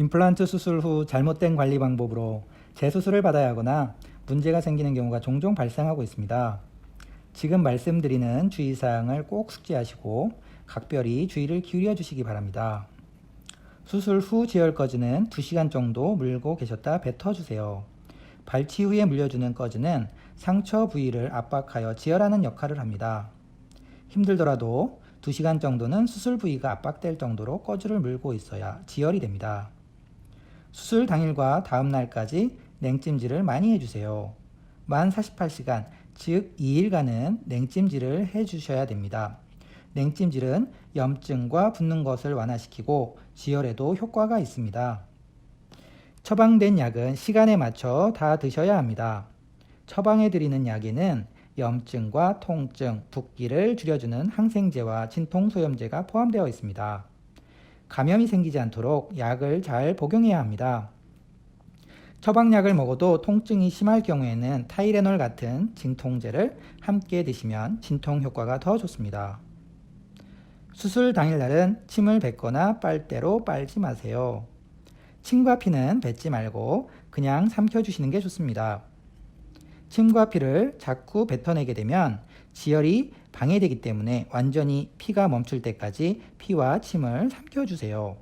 임플란트 수술 후 잘못된 관리 방법으로 재수술을 받아야 하거나 문제가 생기는 경우가 종종 발생하고 있습니다. 지금 말씀드리는 주의사항을 꼭 숙지하시고 각별히 주의를 기울여 주시기 바랍니다. 수술 후 지혈 꺼즈는 2시간 정도 물고 계셨다 뱉어주세요. 발치 후에 물려주는 꺼즈는 상처 부위를 압박하여 지혈하는 역할을 합니다. 힘들더라도 2시간 정도는 수술 부위가 압박될 정도로 꺼즈를 물고 있어야 지혈이 됩니다. 수술 당일과 다음 날까지 냉찜질을 많이 해주세요. 만 48시간, 즉 2일간은 냉찜질을 해주셔야 됩니다. 냉찜질은 염증과 붓는 것을 완화시키고 지혈에도 효과가 있습니다. 처방된 약은 시간에 맞춰 다 드셔야 합니다. 처방해 드리는 약에는 염증과 통증, 붓기를 줄여주는 항생제와 진통소염제가 포함되어 있습니다. 감염이 생기지 않도록 약을 잘 복용해야 합니다. 처방약을 먹어도 통증이 심할 경우에는 타이레놀 같은 진통제를 함께 드시면 진통 효과가 더 좋습니다. 수술 당일날은 침을 뱉거나 빨대로 빨지 마세요. 침과 피는 뱉지 말고 그냥 삼켜주시는 게 좋습니다. 침과 피를 자꾸 뱉어내게 되면 지혈이 방해되기 때문에 완전히 피가 멈출 때까지 피와 침을 삼켜주세요.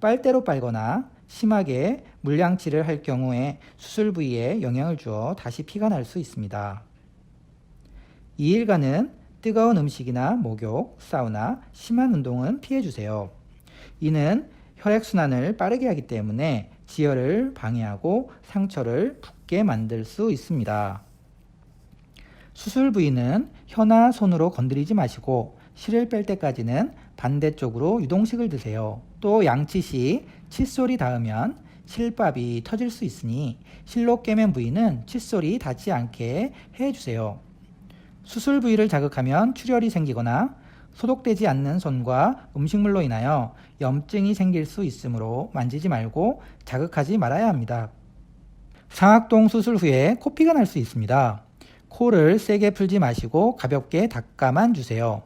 빨대로 빨거나 심하게 물량치를 할 경우에 수술 부위에 영향을 주어 다시 피가 날 수 있습니다. 2일간은 뜨거운 음식이나 목욕, 사우나, 심한 운동은 피해주세요. 이는 혈액순환을 빠르게 하기 때문에 지혈을 방해하고 상처를 붓게 만들 수 있습니다. 수술 부위는 혀나 손으로 건드리지 마시고 실을 뺄 때까지는 반대쪽으로 유동식을 드세요. 또 양치 시 칫솔이 닿으면 실밥이 터질 수 있으니 실로 깨맨 부위는 칫솔이 닿지 않게 해주세요. 수술 부위를 자극하면 출혈이 생기거나 소독되지 않는 손과 음식물로 인하여 염증이 생길 수 있으므로 만지지 말고 자극하지 말아야 합니다. 상악동 수술 후에 코피가 날 수 있습니다. 코를 세게 풀지 마시고 가볍게 닦아만 주세요.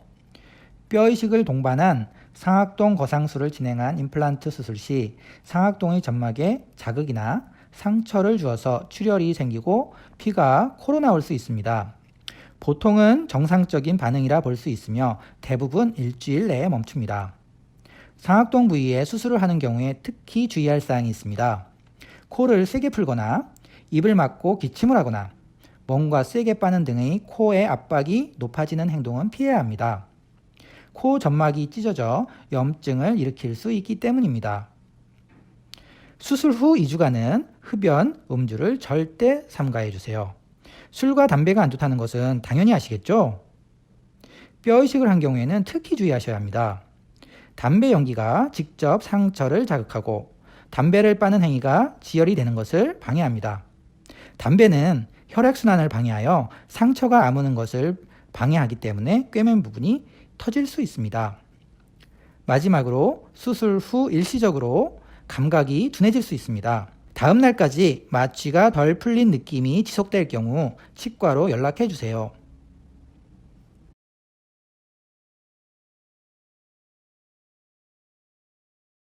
뼈 이식을 동반한 상악동 거상술을 진행한 임플란트 수술 시 상악동의 점막에 자극이나 상처를 주어서 출혈이 생기고 피가 코로 나올 수 있습니다. 보통은 정상적인 반응이라 볼 수 있으며 대부분 일주일 내에 멈춥니다. 상악동 부위에 수술을 하는 경우에 특히 주의할 사항이 있습니다. 코를 세게 풀거나 입을 막고 기침을 하거나 뭔가 세게 빠는 등의 코의 압박이 높아지는 행동은 피해야 합니다. 코 점막이 찢어져 염증을 일으킬 수 있기 때문입니다. 수술 후 2주간은 흡연, 음주를 절대 삼가해 주세요. 술과 담배가 안 좋다는 것은 당연히 아시겠죠? 뼈 이식을 한 경우에는 특히 주의하셔야 합니다. 담배 연기가 직접 상처를 자극하고 담배를 빠는 행위가 지혈이 되는 것을 방해합니다. 담배는 혈액순환을 방해하여 상처가 아무는 것을 방해하기 때문에 꿰맨 부분이 터질 수 있습니다. 마지막으로 수술 후 일시적으로 감각이 둔해질 수 있습니다. 다음 날까지 마취가 덜 풀린 느낌이 지속될 경우 치과로 연락해 주세요.